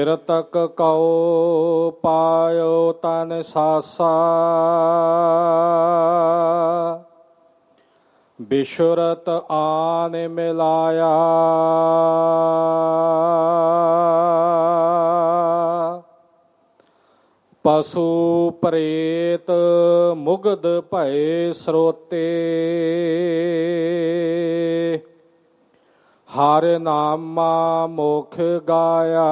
ਮੇਰ ਤਕ ਕਉ ਪਾਇਓ ਤਨ ਸਾਸਾ। ਬਿਸ਼ੁਰਤ ਆਨ ਮਿਲਾਇਆ। ਪਸ਼ੂ ਪ੍ਰੇਤ ਮੁਗਧ ਭਏ ਸਰੋਤੇ। ਹਰ ਨਾਮਾ ਮੁਖ ਗਾਇਆ।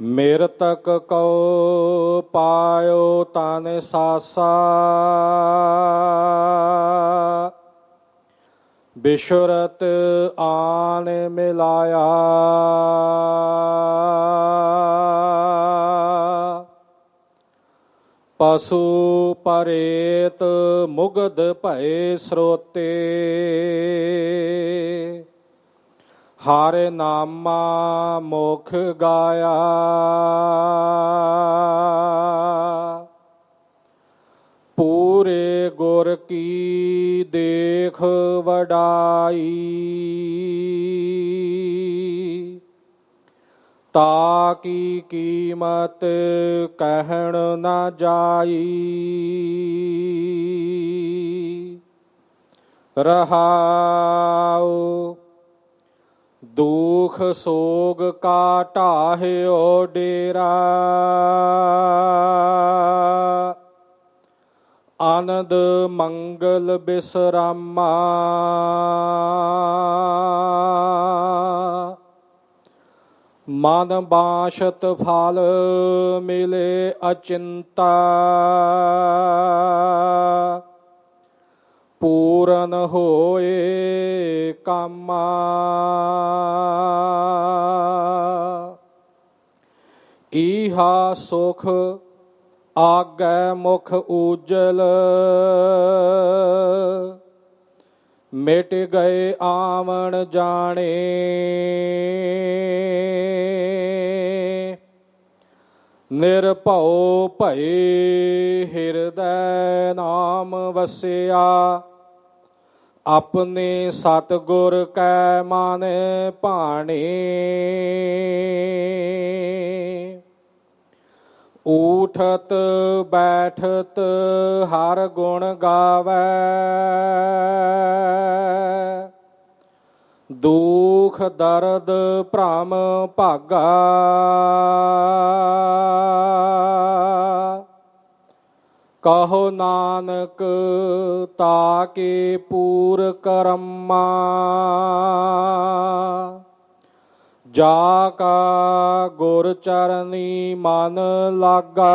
ਮੇਰ ਤਕ ਕਉ ਪਾਇਓ ਤਨ ਸਾਸਾ। ਬਿਸ਼ੁਰਤ ਆਨ ਮਿਲਾਇਆ। ਪਸ਼ੂ ਪਰੇਤ ਮੁਗਧ ਭਏ ਸਰੋਤੇ। ਹਰ ਨਾਮਾ ਮੁਖ ਗਾਇਆ। ਪੂਰੇ ਗੁਰ ਕੀ ਦੇਖ ਵਡਾਈ। ਤਾ ਕੀ ਕੀਮਤ ਕਹਿਣ ਨਾ ਜਾਈ? ਰਹਾਉ, ਦੁਖ ਸੋਗ ਕਾ ਢਾਹਿਓ ਡੇਰਾ। ਆਨੰਦ ਮੰਗਲ ਬਿਸਰਾਮਾ। ਮਨ ਬਾਸ਼ਤ ਫਲ ਮਿਲੇ ਅਚਿੰਤਾ। ਪੂਰਨ ਹੋਏ ਕਾਮਾ। ਈਹਾ ਸੁਖ ਆਗੈ ਮੁਖ ਉਜਲ। ਮਿਟ ਗਏ ਆਵਣ ਜਾਣੇ। ਨਿਰਭਉ ਭਏ ਹਿਰਦੈ ਨਾਮ ਵਸਿਆ। ਆਪਣੇ ਸਤਗੁਰ ਕੈ ਮਨ ਭਾਣੇ। ਊਠਤ ਬੈਠਤ ਹਰ ਗੁਣ ਗਾਵੇ। ਦੁਖ ਦਰਦ ਭ੍ਰਮ ਭਾਗਾ। ਕਹੋ ਨਾਨਕ ਤਾ ਕੇ ਪੂਰ ਕਰਮਾ ਜਾ ਕਾ ਗੁਰ ਚਰਨੀ ਮਨ ਲਾਗਾ।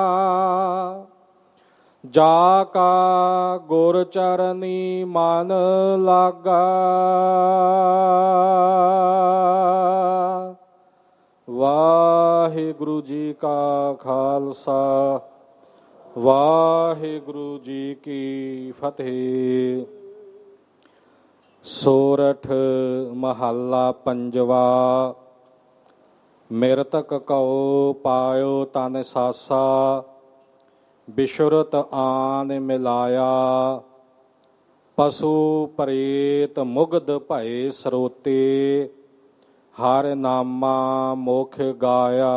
ਜਾ ਕਾ ਗੁਰ ਚਰਨੀ ਮਨ ਲਾਗਾ। ਵਾਹਿਗੁਰੂ ਜੀ ਕਾ ਖਾਲਸਾ, ਵਾਹਿਗੁਰੂ ਜੀ ਕੀ ਫਤਿਹ। ਸੋਰਠ ਮਹੱਲਾ ਪੰਜਵਾ, ਮਿਰਤਕ ਕਉ ਪਾਇਓ ਤਨ ਸਾਸਾ। ਬਿਸ਼ੁਰਤ ਆਨ ਮਿਲਾਇਆ। ਪਸ਼ੂ ਪ੍ਰੇਤ ਮੁਗਧ ਭਏ ਸਰੋਤੇ ਹਰ ਨਾਮਾ ਮੁਖ ਗਾਇਆ।